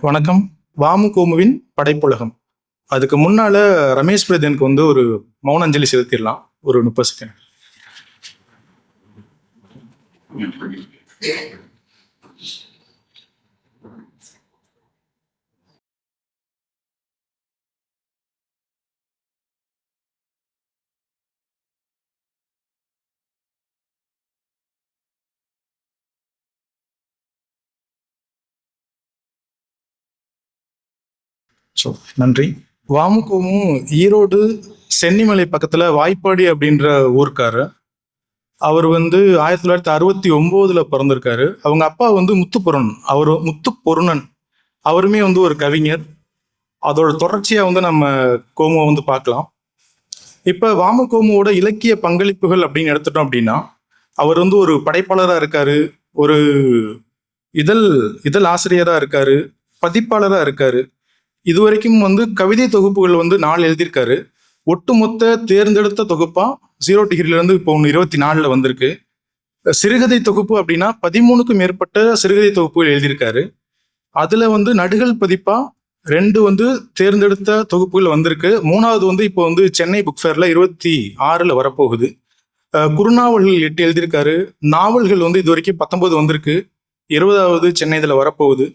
வணக்கம். வாமு கோமுவின் படைப்புலகம். அதுக்கு முன்னால ரமேஷ் பிரதனுக்கு வந்து ஒரு மௌன அஞ்சலி செலுத்திடலாம். ஒரு முப்பது செகண்ட். ஸோ நன்றி. வாமுகோமும் ஈரோடு சென்னிமலை பக்கத்தில் வாய்ப்பாடி அப்படின்ற ஊர்க்காரு. அவர் வந்து ஆயிரத்தி தொள்ளாயிரத்தி அறுபத்தி ஒம்போதில் பிறந்திருக்காரு. அவங்க அப்பா வந்து முத்துப்பொருணன். அவர் முத்துப்பொருணன். அவருமே வந்து ஒரு கவிஞர். அதோட தொடர்ச்சியாக வந்து நம்ம கோமுவை வந்து பார்க்கலாம். இப்போ வாமகோமுவோட இலக்கிய பங்களிப்புகள் அப்படின்னு எடுத்துட்டோம் அப்படின்னா அவர் வந்து ஒரு படைப்பாளராக இருக்காரு. ஒரு இதழ் இதழ் ஆசிரியராக இருக்காரு. பதிப்பாளராக இருக்காரு. இதுவரைக்கும் வந்து கவிதை தொகுப்புகள் வந்து நாலு எழுதியிருக்காரு. ஒட்டுமொத்த தேர்ந்தெடுத்த தொகுப்பா ஜீரோ டிகிரிலேருந்து இப்போ ஒன்று இருபத்தி நாலில் வந்திருக்கு. சிறுகதை தொகுப்பு அப்படின்னா பதிமூணுக்கும் மேற்பட்ட சிறுகதை தொகுப்புகள் எழுதியிருக்காரு. அதில் வந்து நடுகள் பதிப்பா ரெண்டு வந்து தேர்ந்தெடுத்த தொகுப்புகள் வந்திருக்கு. மூணாவது வந்து இப்போ வந்து சென்னை புக் ஃபேரில் இருபத்தி ஆறில் வரப்போகுது. குறுநாவல்கள் எட்டு எழுதியிருக்காரு. நாவல்கள் வந்து இது வரைக்கும் பத்தொன்பது வந்திருக்கு. இருபதாவது சென்னை இதில் வரப்போகுது.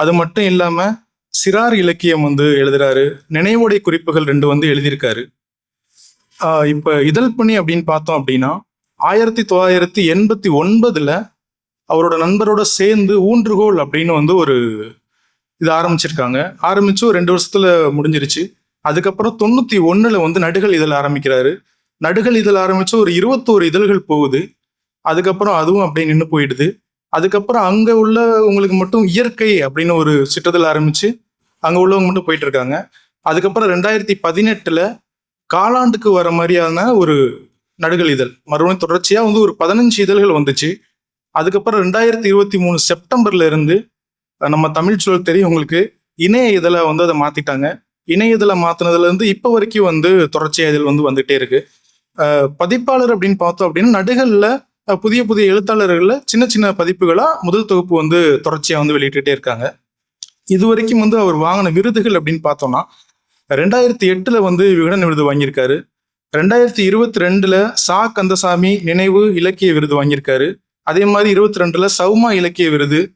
அது மட்டும் இல்லாமல் சிறார் இலக்கியம் வந்து எழுதுறாரு. நினைவுடைய குறிப்புகள் ரெண்டு வந்து எழுதியிருக்காரு. இப்போ இதழ் பணி அப்படின்னு பார்த்தோம் அப்படின்னா ஆயிரத்தி தொள்ளாயிரத்தி எண்பத்தி ஒன்பதுல அவரோட நண்பரோட சேர்ந்து ஊன்றுகோல் அப்படின்னு வந்து ஒரு இது ஆரம்பிச்சிருக்காங்க. ஆரம்பிச்சு ஒரு ரெண்டு வருஷத்துல முடிஞ்சிருச்சு. அதுக்கப்புறம் தொண்ணூத்தி ஒன்னுல வந்து நடுகள் இதழ் ஆரம்பிக்கிறாரு. நடுகள் இதழ் ஆரம்பிச்சு ஒரு இருபத்தோரு இதழ்கள் போகுது. அதுக்கப்புறம் அதுவும் அப்படியே நின்று போயிடுது. அதுக்கப்புறம் அங்க உள்ள உங்களுக்கு மட்டும் இயற்கை அப்படின்னு ஒரு சிற்றதழ் ஆரம்பிச்சு அங்க உள்ளவங்க மட்டும் போயிட்டு இருக்காங்க அதுக்கப்புறம் ரெண்டாயிரத்தி பதினெட்டுல காலாண்டுக்கு வர மாதிரியான ஒரு நடுகள் இதழ். மறுபடியும் தொடர்ச்சியா வந்து ஒரு பதினஞ்சு இதழ்கள் வந்துச்சு. அதுக்கப்புறம் ரெண்டாயிரத்தி இருபத்தி மூணு செப்டம்பர்ல இருந்து நம்ம தமிழ் சொல் தெரியும் உங்களுக்கு இணைய இதழை வந்து அதை மாத்திட்டாங்க. இணைய இதழை மாத்தினதுல இருந்து இப்போ வரைக்கும் வந்து தொடர்ச்சியா இதழ் வந்து வந்துட்டே இருக்கு. பதிப்பாளர் அப்படின்னு பார்த்தோம் அப்படின்னா நடுகள்ல புதிய புதிய எழுத்தாளர்களில் சின்ன சின்ன பதிப்புகளாக முதல் தொகுப்பு வந்து தொடர்ச்சியாக வந்து வெளியிட்டுட்டே இருக்காங்க. இது வரைக்கும் வந்து அவர் வாங்கின விருதுகள் அப்படின்னு பார்த்தோம்னா ரெண்டாயிரத்தி எட்டில் வந்து விகடன் விருது வாங்கியிருக்காரு. ரெண்டாயிரத்தி இருபத்தி ரெண்டில் சா. கந்தசாமி நினைவு இலக்கிய விருது வாங்கியிருக்காரு. அதே மாதிரி இருபத்தி ரெண்டில் சௌமா இலக்கிய விருது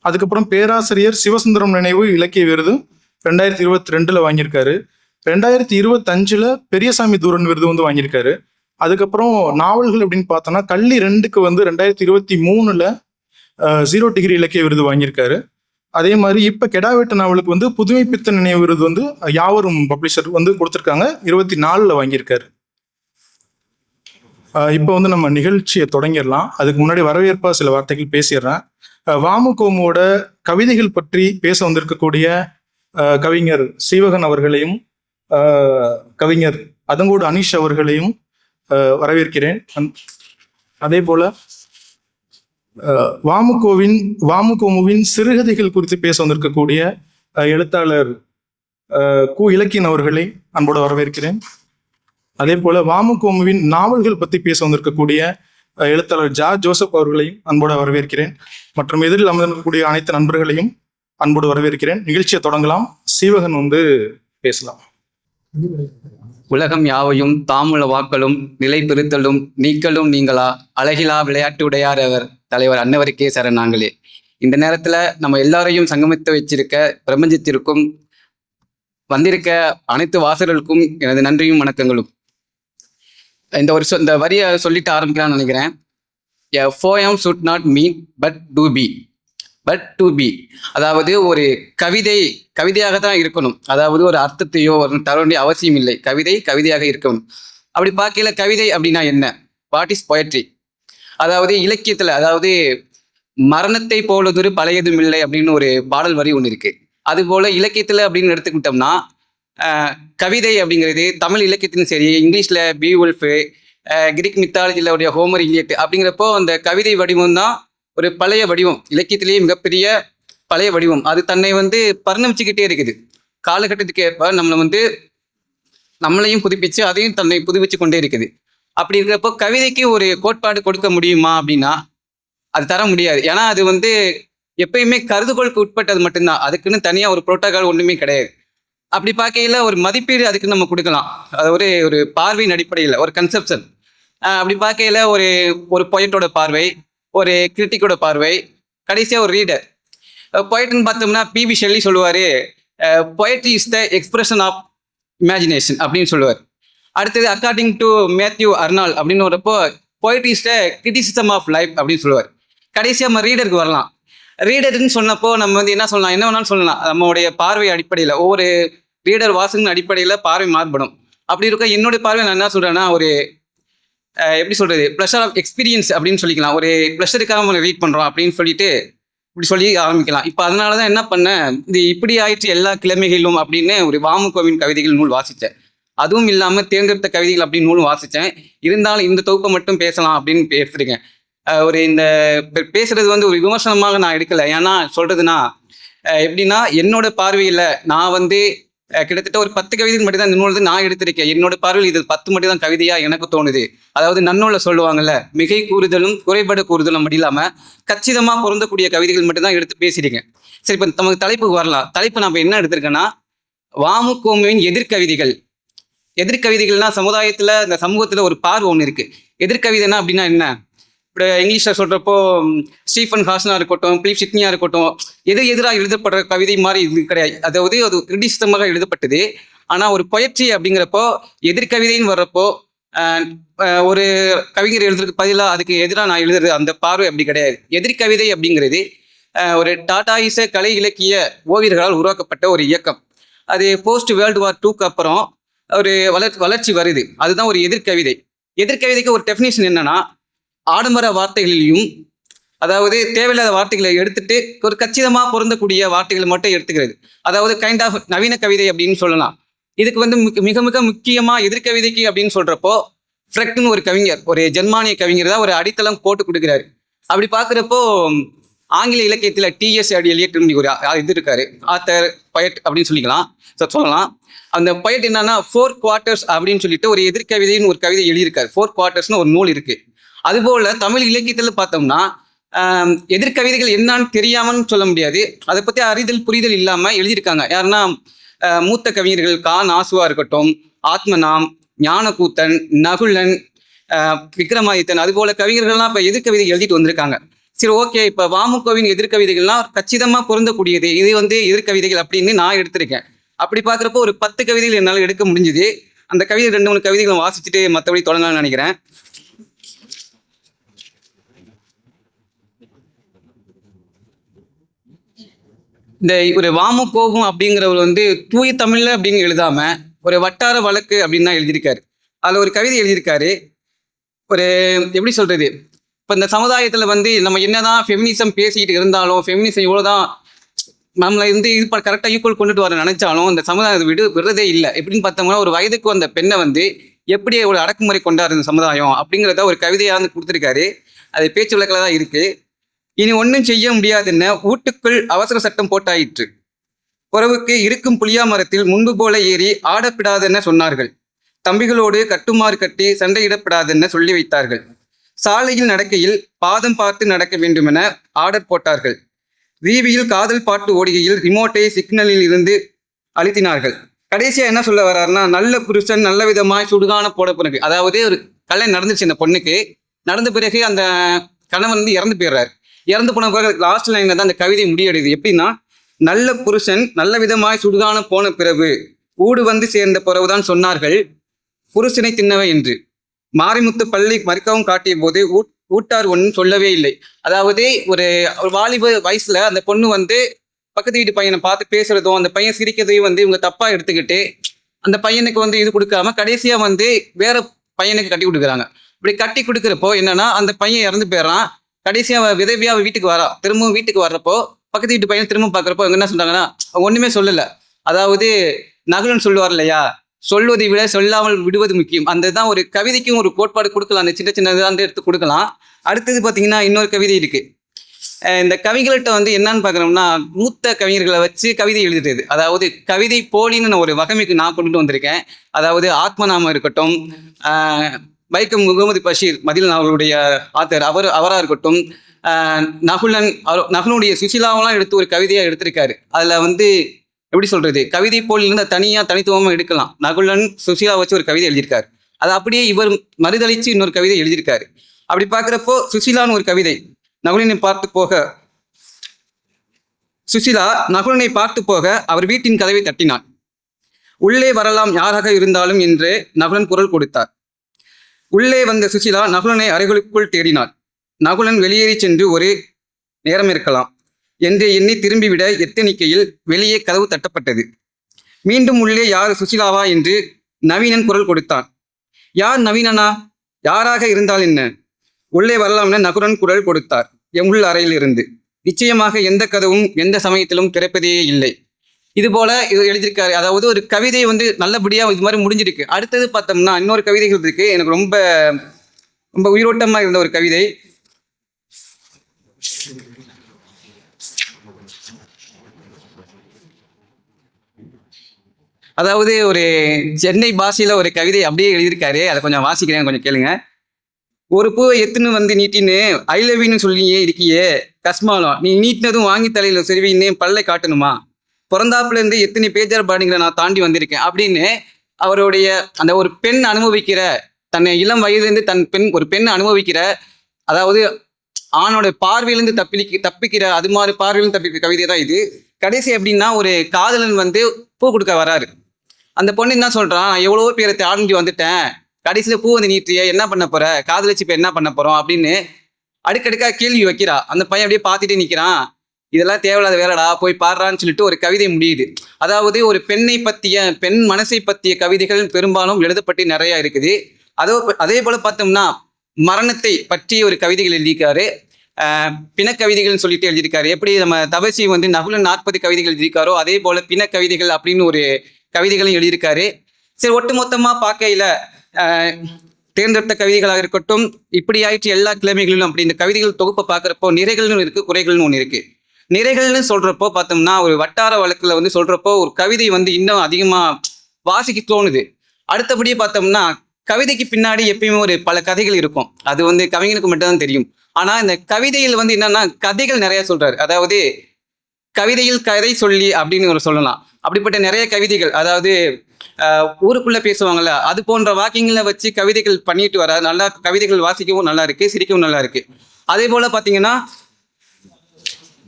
அதுக்கப்புறம் பேராசிரியர் சிவசுந்தரம் நினைவு இலக்கிய விருது ரெண்டாயிரத்தி இருபத்தி ரெண்டில் வாங்கியிருக்காரு. ரெண்டாயிரத்தி இருபத்தஞ்சில் பெரியசாமி தூரன் விருது வந்து வாங்கியிருக்காரு. அதுக்கப்புறம் நாவல்கள் அப்படின்னு பார்த்தோம்னா கள்ளி ரெண்டுக்கு வந்து ரெண்டாயிரத்தி இருபத்தி மூணுல ஜீரோ டிகிரி இலக்கிய விருது வாங்கியிருக்காரு. அதே மாதிரி இப்ப கெடாவெட்டு நாவலுக்கு வந்து புதுமை பித்த நினைவு விருது வந்து யாவரும் பப்ளிஷர் வந்து கொடுத்துருக்காங்க. இருபத்தி நாலுல வாங்கியிருக்காரு. இப்போ வந்து நம்ம நிகழ்ச்சியை தொடங்கிடலாம். அதுக்கு முன்னாடி வரவேற்பா சில வார்த்தைகள் பேசிடுறேன். வாமுகோமோட வாமு கோமுவோட கவிதைகள் பற்றி பேச வந்திருக்கக்கூடிய கவிஞர் சீவகன் அவர்களையும் கவிஞர் அதங்கோடு அனீஷ் அவர்களையும் வரவேற்கிறேன். அதே போல வாமுகோவின் வாமுகோமுவின் சிறுகதைகள் குறித்து பேச வந்திருக்கக்கூடிய எழுத்தாளர் ஆஹ் கு இலக்கியன் அவர்களை அன்போடு வரவேற்கிறேன். அதே போல வாமுகோமுவின் நாவல்கள் பற்றி பேச வந்திருக்கக்கூடிய அஹ், எழுத்தாளர் ஜா ஜோசப் அவர்களையும் அன்போடு வரவேற்கிறேன். மற்றும் எதிரில் அமர்ந்திருக்கக்கூடிய அனைத்து நண்பர்களையும் அன்போடு வரவேற்கிறேன். நிகழ்ச்சியை தொடங்கலாம். சீவகன் வந்து பேசலாம். உலகம் யாவையும் தாமுல வாக்களும் நிலை பெறுத்தலும் நீக்கலும் நீங்களா? அழகிலா விளையாட்டு உடையார் அவர் தலைவர் அன்னவருக்கே சரணாங்களே இந்த நேரத்துல நம்ம எல்லாரையும் சங்கமித்து வச்சிருக்க பிரபஞ்சத்திற்கும் வந்திருக்க அனைத்து வாசகர்களுக்கும் எனது நன்றியும் வணக்கங்களும். இந்த ஒரு இந்த வரியை சொல்லிட்டு ஆரம்பிக்கலாம்னு நினைக்கிறேன். A poem should not mean but to be but to be அதாவது ஒரு கவிதை கவிதையாக தான் இருக்கணும். அதாவது ஒரு அர்த்தத்தையோ ஒரு தர வேண்டிய அவசியம் இல்லை கவிதை கவிதையாக இருக்கணும். அப்படி பார்க்கல கவிதை அப்படின்னா என்ன? வாட் இஸ் பொயட்ரி அதாவது இலக்கியத்தில் அதாவது மரணத்தை போலதொரு பழையதும் இல்லை அப்படின்னு ஒரு பாடல் வரி ஒன்று இருக்கு. அதுபோல் இலக்கியத்தில் அப்படின்னு எடுத்துக்கிட்டோம்னா கவிதை அப்படிங்கிறது தமிழ் இலக்கியத்திலும் சரி இங்கிலீஷில் பி உல்ஃபு கிரீக் மித்தாலஜியில் உடைய ஹோமர் இலியட் அப்படிங்கிறப்போ அந்த கவிதை வடிவம் தான் ஒரு பழைய வடிவம் இலக்கியத்திலேயே மிகப்பெரிய பழைய வடிவம். அது தன்னை வந்து பரிணமிச்சுக்கிட்டே இருக்குது. காலகட்டத்துக்கு ஏற்ப நம்மளை வந்து நம்மளையும் புதுப்பிச்சு அதையும் தன்னை புதுப்பிச்சு கொண்டே இருக்குது. அப்படி இருக்கிறப்போ கவிதைக்கு ஒரு கோட்பாடு கொடுக்க முடியுமா அப்படின்னா அது தர முடியாது. ஏன்னா அது வந்து எப்பயுமே கருதுகோளுக்கு உட்பட்டது மட்டும்தான். அதுக்குன்னு தனியாக ஒரு புரோட்டோகால் ஒன்றுமே கிடையாது. அப்படி பார்க்கையில் ஒரு மதிப்பீடு அதுக்கு நம்ம கொடுக்கலாம். அது ஒரு ஒரு பார்வையின் அடிப்படையில் ஒரு கன்செப்ஷன் அப்படி பார்க்கையில ஒரு ஒரு பொயட்டோட பார்வை ஒரு கிரிட்டிக்கோட பார்வை கடைசியாக ஒரு ரீடர் பொயட்னு பார்த்தோம்னா பிபி ஷெல்லி சொல்லுவார் poetry is the expression of imagination அப்படின்னு சொல்லுவார். அடுத்தது அக்கார்டிங் டு மேத்யூ அர்னால் அப்படின்னு வரப்போ poetry is the criticism of life அப்படின்னு சொல்லுவார். கடைசியாக நம்ம ரீடருக்கு வரலாம். ரீடர்னு சொன்னப்போ நம்ம வந்து என்ன சொல்லலாம்? என்ன வேணாலும் சொல்லலாம். நம்மளுடைய பார்வை அடிப்படையில் ஒவ்வொரு ரீடர் வாசகன் அடிப்படையில் பார்வை மாறுபடும். அப்படி இருக்க என்னுடைய பார்வை நான் என்ன சொல்கிறேன்னா ஒரு எப்படி சொல்கிறது ப்ளஷர் ஆஃப் எக்ஸ்பீரியன்ஸ் அப்படின்னு சொல்லிக்கலாம். ஒரு ப்ளஷருக்காக நம்ம ரீட் பண்ணுறோம் அப்படின்னு சொல்லிட்டு இப்படி சொல்லி ஆரம்பிக்கலாம். இப்போ அதனால தான் என்ன பண்ணேன்? இது இப்படி ஆயிடுச்சு எல்லா கிழமைகளிலும் அப்படின்னு ஒரு வாமுகோவின் கவிதைகள் நூல் வாசித்தேன். அதுவும் இல்லாமல் தேர்ந்தெடுத்த கவிதைகள் அப்படின்னு நூலும் வாசித்தேன். இருந்தாலும் இந்த தொகுப்பை மட்டும் பேசலாம் அப்படின்னு பே- ஒரு இந்த பேசுறது வந்து ஒரு விமர்சனமாக நான் எடுக்கலை. ஏன்னா சொல்றதுன்னா எப்படின்னா என்னோட பார்வையில் நான் வந்து கிட்டத்தட்ட ஒரு பத்து கவிதைகள் மட்டும் தான் நூல் வந்து நான் எடுத்திருக்கேன். என்னோட பார்வையில் இது பத்து மட்டும் தான் கவிதையா எனக்கு தோணுது. அதாவது நன்னூல சொல்லுவாங்கல்ல மிகை கூறுதலும் குறைபாடு கூறுதலும் மட்டும் இல்லாமல் கச்சிதமாக பொருந்தக்கூடிய கவிதைகள் மட்டும் தான் எடுத்து பேசியிருக்கேன். சரி இப்போ நமக்கு தலைப்புக்கு வரலாம். தலைப்பு நம்ம என்ன எடுத்திருக்கேன்னா வாமுகோமுவின் எதிர்கவிதைகள். எதிர்கவிதைகள்னா சமுதாயத்தில் இந்த சமூகத்தில் ஒரு பார்வை ஒன்று இருக்கு. எதிர்கவிதைனா அப்படின்னா என்ன? இப்போ இங்கிலீஷில் சொல்கிறப்போ ஸ்டீஃபன் ஹாஸ்னா இருக்கட்டும் பிலிப் சிட்னியாக இருக்கட்டும் எது எதிராக எழுதப்படுற கவிதை மாதிரி இது கிடையாது. அதாவது அது கிரிட்டிசிசமாக எழுதப்பட்டது. ஆனால் ஒரு பொயட்ரி அப்படிங்கிறப்போ எதிர்கவிதைன்னு வர்றப்போ ஒரு கவிஞர் எழுதுறதுக்கு பதிலாக அதுக்கு எதிராக நான் எழுதுறது அந்த பார்வை அப்படி கிடையாது. எதிர்கவிதை அப்படிங்கிறது ஒரு ஒரு டாட்டாயிச கலை இலக்கிய ஓவியர்களால் உருவாக்கப்பட்ட ஒரு இயக்கம். அது போஸ்ட் வேர்ல்டு வார் டூக்கு அப்புறம் ஒரு வளர் வளர்ச்சி வருது. அதுதான் ஒரு எதிர்கவிதை. எதிர்கவிதைக்கு ஒரு டெஃபினேஷன் என்னன்னா ஆடம்பர வார்த்தைகளிலையும் அதாவது தேவையில்லாத வார்த்தைகளை எடுத்துட்டு ஒரு கச்சிதமாக பொருந்தக்கூடிய வார்த்தைகளை மட்டும் எடுத்துக்கிறது. அதாவது கைண்ட் ஆஃப் நவீன கவிதை அப்படின்னு சொல்லலாம். இதுக்கு வந்து மிக- மிக மிக எதிர்கவிதைக்கு அப்படின்னு சொல்கிறப்போ ஃப்ரெக்ட்னு ஒரு கவிஞர் ஒரு ஜெர்மானிய கவிஞர் தான் ஒரு அடித்தளம் போட்டு கொடுக்குறாரு. அப்படி பார்க்குறப்போ ஆங்கில இலக்கியத்தில் டிஎஸ் அடி எலியட் ஒரு இது இருக்காரு. ஆத்தர் பயட் அப்படின்னு சொல்லிக்கலாம். So சொல்லலாம். அந்த பயட் என்னன்னா ஃபோர் குவார்ட்டர்ஸ் அப்படின்னு சொல்லிட்டு ஒரு எதிர்கவிதைன்னு ஒரு கவிதை எழுதியிருக்காரு. ஃபோர் குவார்ட்டர்ஸ்னு ஒரு நூல் இருக்குது அதுபோல தமிழ் இலக்கியத்தில் பார்த்தோம்னா எதிர்கவிதைகள் என்னான்னு தெரியாமன்னு சொல்ல முடியாது. அதை பற்றி அறிதல் புரிதல் இல்லாமல் எழுதியிருக்காங்க. யாருன்னா மூத்த கவிஞர்கள் கா. நாசுவா இருக்கட்டும் ஆத்மநாம் ஞானக்கூத்தன் நகுலன் விக்ரமாதித்தன் அதுபோல கவிஞர்கள்லாம் இப்போ எதிர்கவிதை எழுதிட்டு வந்திருக்காங்க. சரி ஓகே. இப்போ வாமுகோவின் எதிர்கவிதைகள்லாம் கச்சிதமாக பொருந்தக்கூடியது. இது வந்து எதிர்கவிதைகள் அப்படின்னு நான் எடுத்திருக்கேன். அப்படி பார்க்குறப்போ ஒரு பத்து கவிதைகள் என்னால் எடுக்க முடிஞ்சுது. அந்த கவிதை ரெண்டு மூணு கவிதைகளை வாசிச்சுட்டு மற்றபடி தொடங்கலாம்னு நினைக்கிறேன். இந்த ஒரு வாமு கோபம் அப்படிங்கிறவர் வந்து தூய தமிழ்ல அப்படின்னு எழுதாம ஒரு வட்டார வழக்கு அப்படின்னு தான் எழுதியிருக்காரு. அதில் ஒரு கவிதை எழுதியிருக்காரு. ஒரு எப்படி சொல்றது? இப்போ இந்த சமுதாயத்தில் வந்து நம்ம என்னதான் ஃபெமினிசம் பேசிக்கிட்டு இருந்தாலும் ஃபெமினிசம் இவ்வளோதான் நம்மளை வந்து இது கரெக்டாக ஈக்குவல் கொண்டுட்டு வர நினைச்சாலும் இந்த சமுதாயம் விடு விடுறதே இல்லை. எப்படின்னு பார்த்தோம்னா ஒரு வயதுக்கு வந்த பெண்ணை வந்து எப்படி ஒரு அடக்குமுறை கொண்டாடுற சமுதாயம் அப்படிங்கிறத ஒரு கவிதையாக வந்து கொடுத்துருக்காரு. அது பேச்சு வழக்கில் தான் இருக்குது இனி ஒன்றும் செய்ய முடியாதுன்னு வீட்டுக்குள் அவசர சட்டம் போட்டாயிற்று. உறவுக்கு இருக்கும் புளியா மரத்தில் முன்பு போல ஏறி ஆடப்படாதென்ன சொன்னார்கள். தம்பிகளோடு கட்டுமாறு கட்டி சண்டையிடப்படாதென சொல்லி வைத்தார்கள். சாலையில் நடக்கையில் பாதம் பார்த்து நடக்க வேண்டுமென ஆர்டர் போட்டார்கள். ரீவியில் காதல் பாட்டு ஓடுகையில் ரிமோட்டை சிக்னலில் இருந்து அழுத்தினார்கள். கடைசியா என்ன சொல்ல வர்றாருன்னா நல்ல புருஷன் நல்ல விதமாய் சுடுகான போட பிறகு அதாவது ஒரு கல்யாணம் நடந்துச்சு அந்த பொண்ணுக்கு. நடந்த பிறகு அந்த கணவன் வந்து இறந்து போயிடுறாரு. இறந்து போன பிறகு லாஸ்ட் லைன்ல தான் அந்த கவிதை முடியடையுது. எப்படின்னா நல்ல புருஷன் நல்ல விதமாய் சுடுகான போன பிறகு ஊடு வந்து சேர்ந்த பிறகுதான் சொன்னார்கள் புருஷனை தின்னவை என்று. மாரிமுத்து பள்ளி மறுக்கவும் காட்டிய போது ஊட்- ஊட்டார் ஒன்றும் சொல்லவே இல்லை. அதாவது ஒரு வாலிப வயசுல அந்த பொண்ணு வந்து பக்கத்து வீட்டு பையனை பார்த்து பேசுறதும் அந்த பையன் சிரிக்கிறதையும் வந்து இவங்க தப்பா எடுத்துக்கிட்டு அந்த பையனுக்கு வந்து இது கொடுக்காம கடைசியா வந்து வேற பையனுக்கு கட்டி கொடுக்குறாங்க. இப்படி கட்டி கொடுக்குறப்போ என்னன்னா அந்த பையன் இறந்து போயிடுறான். கடைசியாக அவள் விதவியாக அவள் வீட்டுக்கு வரா. திரும்பவும் வீட்டுக்கு வர்றப்போ பக்கத்து வீட்டு பையன் திரும்ப பார்க்குறப்போ அவங்க என்ன சொன்னாங்கன்னா ஒன்றுமே சொல்லலை. அதாவது நகலுன்னு சொல்லுவார் இல்லையா? சொல்வதை விட சொல்லாமல் விடுவது முக்கியம். அந்த தான் ஒரு கவிதைக்கும் ஒரு கோட்பாடு கொடுக்கலாம். அந்த சின்ன சின்னதாக வந்து எடுத்து கொடுக்கலாம். அடுத்தது பார்த்தீங்கன்னா இன்னொரு கவிதை இருக்குது இந்த கவிகள்கிட்ட வந்து என்னன்னு பார்க்குறோம்னா மூத்த கவிஞர்களை வச்சு கவிதை எழுதுறது. அதாவது கவிதை போலின்னு நான் ஒரு வகைமைக்கு நான் கொண்டு வந்திருக்கேன். அதாவது ஆத்மநாமம் இருக்கட்டும் வைக்கம் முகமது பஷீர் மதில் அவர்களுடைய ஆத்தர். அவர் அவராக இருக்கட்டும் நகுலன் அவர் நகுலனுடைய சுசிலாவெல்லாம் எடுத்து ஒரு கவிதையாக எடுத்திருக்காரு. அதில் வந்து எப்படி சொல்கிறது கவிதை போல் இருந்த தனியாக தனித்துவமாக எடுக்கலாம். நகுலன் சுசிலா வச்சு ஒரு கவிதை எழுதியிருக்காரு. அது அப்படியே இவர் மறுதளித்து இன்னொரு கவிதை எழுதியிருக்காரு. அப்படி பார்க்குறப்போ சுசிலான்னு ஒரு கவிதை நகுலனை பார்த்து போக. சுசிலா நகுலனை பார்த்து போக அவர் வீட்டின் கதவை தட்டினார் உள்ளே வரலாம் யாராக இருந்தாலும் என்று நகுலன் குரல் கொடுத்தார். உள்ளே வந்த சுசிலா நகுலனை அறைகளுக்குள் தேடினார் நகுலன் வெளியேறி சென்று ஒரு நேரம் இருக்கலாம். என்று எண்ணி திரும்பிவிட எத்தனிக்கையில் வெளியே கதவு தட்டப்பட்டது. மீண்டும் உள்ளே யார் சுசிலாவா என்று நவீனன் குரல் கொடுத்தான். யார் நவீனனா? யாராக இருந்தால் என்ன? உள்ளே வரலாம் என நகுலன் குரல் கொடுத்தார். எம் உள் அறையில் இருந்து நிச்சயமாக எந்த கதவும் எந்த சமயத்திலும் திறப்பதே இல்லை. இது போல எழுதியிருக்காரு. அதாவது ஒரு கவிதை வந்து நல்லபடியாக இது மாதிரி முடிஞ்சிருக்கு. அடுத்தது பார்த்தோம்னா இன்னொரு கவிதைகள் இருக்கு. எனக்கு ரொம்ப ரொம்ப உயிரோட்டமாக இருந்த ஒரு கவிதை. அதாவது ஒரு சென்னை பாஷையில ஒரு கவிதை அப்படியே எழுதியிருக்காரு. அதை கொஞ்சம் வாசிக்கிறேன் கொஞ்சம் கேளுங்க. ஒரு பூவை எத்துன்னு வந்து நீட்டின்னு ஐ லவ்யூன்னு சொல்லியே இருக்கியே கஸ்மாலம் நீ நீட்டினதும் வாங்கி தலையில செருவின்னு பல்லை காட்டணுமா? பிறந்தாப்புல இருந்து எத்தனை பேஜர் பாடிங்கிற நான் தாண்டி வந்திருக்கேன். அப்படின்னு அவருடைய அந்த ஒரு பெண் அனுபவிக்கிற தன்னை இளம் வயதுலேருந்து தன் பெண் ஒரு பெண் அனுபவிக்கிற அதாவது ஆணோட பார்வையிலிருந்து தப்பிக்க தப்பிக்கிற அது மாதிரி பார்வையிலும் தப்பிக்கிற கவிதை தான் இது. கடைசி எப்படின்னா ஒரு காதலன் வந்து பூ கொடுக்க வராரு. அந்த பொண்ணு என்ன சொல்கிறான் எவ்வளோ எவ்வளவோ பேரை தாண்டி வந்துட்டேன். கடைசியில் பூ வந்து நீட்டிய என்ன பண்ண போற? காதலிச்சு இப்போ என்ன பண்ண போகிறோம் அப்படின்னு அடுக்கடுக்காக கேள்வி வைக்கிறா. அந்த பையன் அப்படியே பார்த்துட்டே நிற்கிறான் இதெல்லாம் தேவையில்லாத வேலைடா போய் பாடுறான்னு சொல்லிட்டு ஒரு கவிதை முடியுது. அதாவது ஒரு பெண்ணை பற்றிய பெண் மனசை பற்றிய கவிதைகள் பெரும்பாலும் எழுதப்பட்டு நிறைய இருக்குது. அதோ அதே போல் பார்த்தோம்னா மரணத்தை பற்றி ஒரு கவிதைகள் எழுதியிருக்காரு. பிணக்கவிதைகள்னு சொல்லிட்டு எழுதியிருக்காரு. எப்படி நம்ம தபசி வந்து நகுலன் நாற்பது கவிதைகள் எழுதியிருக்காரோ அதே போல் பிணக்கவிதைகள் அப்படின்னு ஒரு கவிதைகளும் எழுதியிருக்காரு. சரி ஒட்டுமொத்தமாக பார்க்கையில தேர்ந்தெடுத்த கவிதைகளாக இருக்கட்டும் இப்படி ஆயிற்று எல்லா கிழமைகளிலும் அப்படி இந்த கவிதைகள் தொகுப்பை பார்க்குறப்போ நிறைகள்னு இருக்குது குறைகள்னு ஒன்று இருக்குது நிறைகள்னு சொல்றப்போ பார்த்தோம்னா ஒரு வட்டார வழக்குல வந்து சொல்றப்போ ஒரு கவிதை வந்து இன்னும் அதிகமா வாசிக்க தோணுது. அடுத்தபடியே பார்த்தோம்னா கவிதைக்கு பின்னாடி எப்பயுமே ஒரு பல கதைகள் இருக்கும். அது வந்து கவிஞனுக்கு மட்டும்தான் தெரியும். ஆனா இந்த கவிதையில் வந்து என்னன்னா கதைகள் நிறைய சொல்றாரு. அதாவது கவிதையில் கதை சொல்லி அப்படின்னு ஒரு சொல்லலாம். அப்படிப்பட்ட நிறைய கவிதைகள். அதாவது ஊருக்குள்ள பேசுவாங்கல்ல அது போன்ற வாக்கிங்களை வச்சு கவிதைகள் பண்ணிட்டு வர நல்லா கவிதைகள் வாசிக்கவும் நல்லா இருக்கு சிரிக்கவும் நல்லா இருக்கு. அதே போல பாத்தீங்கன்னா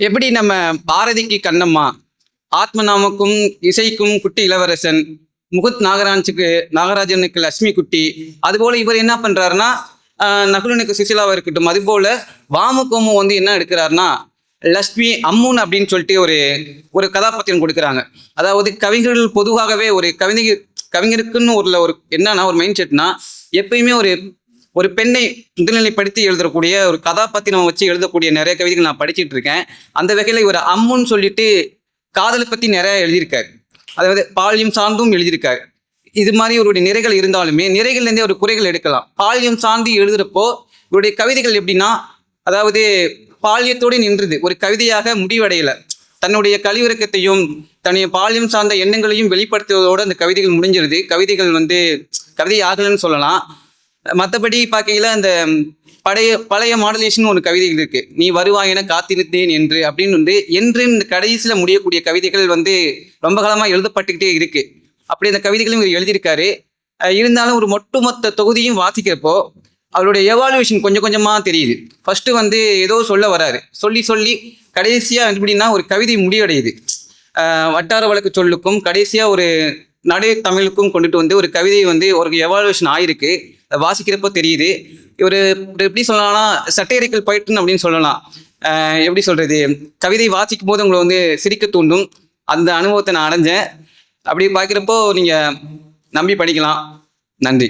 எப்படி நம்ம பாரதிக்கு கண்ணம்மா ஆத்மநாமக்கும் இசைக்கும் குட்டி இளவரசன் முகுத் நாகராஜுக்கு நாகராஜனுக்கு லட்சுமி குட்டி அதுபோல இவர் என்ன பண்றாருன்னா நகுலனுக்கு சுசிலாவா இருக்கட்டும் அதுபோல வாமுகோமு வந்து என்ன எடுக்கிறாருன்னா லட்சுமி அம்முன் அப்படின்னு சொல்லிட்டு ஒரு ஒரு கதாபாத்திரம் கொடுக்குறாங்க. அதாவது கவிஞர்கள் பொதுவாகவே ஒரு கவிதை கவிஞருக்குன்னு ஒரு ஒரு என்னன்னா ஒரு மைண்ட் செட்னா எப்பயுமே ஒரு ஒரு பெண்ணை முதல்நிலைப்படுத்தி எழுதக்கூடிய ஒரு கதாபாத்திரம் வச்சு எழுதக்கூடிய நிறைய கவிதைகள் நான் படிச்சுட்டு இருக்கேன். அந்த வகையில் இவர் அம்முன்னு சொல்லிட்டு காதலை பற்றி நிறைய எழுதியிருக்காரு. அதாவது பாலியம் சார்ந்தும் எழுதியிருக்காரு. இது மாதிரி இவருடைய நிறைகள் இருந்தாலுமே நிறைகள்லேருந்தே ஒரு குறைகள் எடுக்கலாம். பாலியம் சார்ந்து எழுதுகிறப்போ இவருடைய கவிதைகள் எப்படின்னா அதாவது பாலியத்தோடு நின்றுது. ஒரு கவிதையாக முடிவடையலை. தன்னுடைய கழிவிறக்கத்தையும் தன்னுடைய பாலியம் சார்ந்த எண்ணங்களையும் வெளிப்படுத்துவதோடு அந்த கவிதைகள் முடிஞ்சிருது. கவிதைகள் வந்து கவிதை ஆகலன்னு சொல்லலாம். மற்றபடி பார்க்கையில அந்த பழைய பழைய மாடலேஷன் ஒரு கவிதைகள் இருக்கு. நீ வருவாய் என காத்திருந்தேன் என்று அப்படின்னு வந்து என்று இந்த கடைசியில முடியக்கூடிய கவிதைகள் வந்து ரொம்ப காலமா எழுதப்பட்டுக்கிட்டே இருக்கு. அப்படி அந்த கவிதைகளையும் இவர் எழுதியிருக்காரு. இருந்தாலும் ஒரு ஒட்டுமொத்த தொகுதியும் வாசிக்கிறப்போ அவருடைய எவாலுவேஷன் கொஞ்சம் கொஞ்சமா தெரியுது. ஃபர்ஸ்ட் வந்து ஏதோ சொல்ல வராரு. சொல்லி சொல்லி கடைசியா எப்படின்னா ஒரு கவிதை முடிவடையுது. வட்டார வழக்கு சொல்லுக்கும் கடைசியா ஒரு நடை தமிழுக்கும் கொண்டுட்டு வந்து ஒரு கவிதை வந்து ஒரு எவாலுவேஷன் ஆயிருக்கு. வாசிக்கிறப்போ தெரியுது. இவர் எப்படி சொல்லலாம்னா சட்டேரிக்கல் பயிற்றுன்னு அப்படின்னு சொல்லலாம். எப்படி சொல்றது? கவிதை வாசிக்கும் போது உங்களை வந்து சிரிக்க தூண்டும். அந்த அனுபவத்தை நான் அடைஞ்சேன். அப்படி பார்க்குறப்போ நீங்கள் நம்பி படிக்கலாம். நன்றி.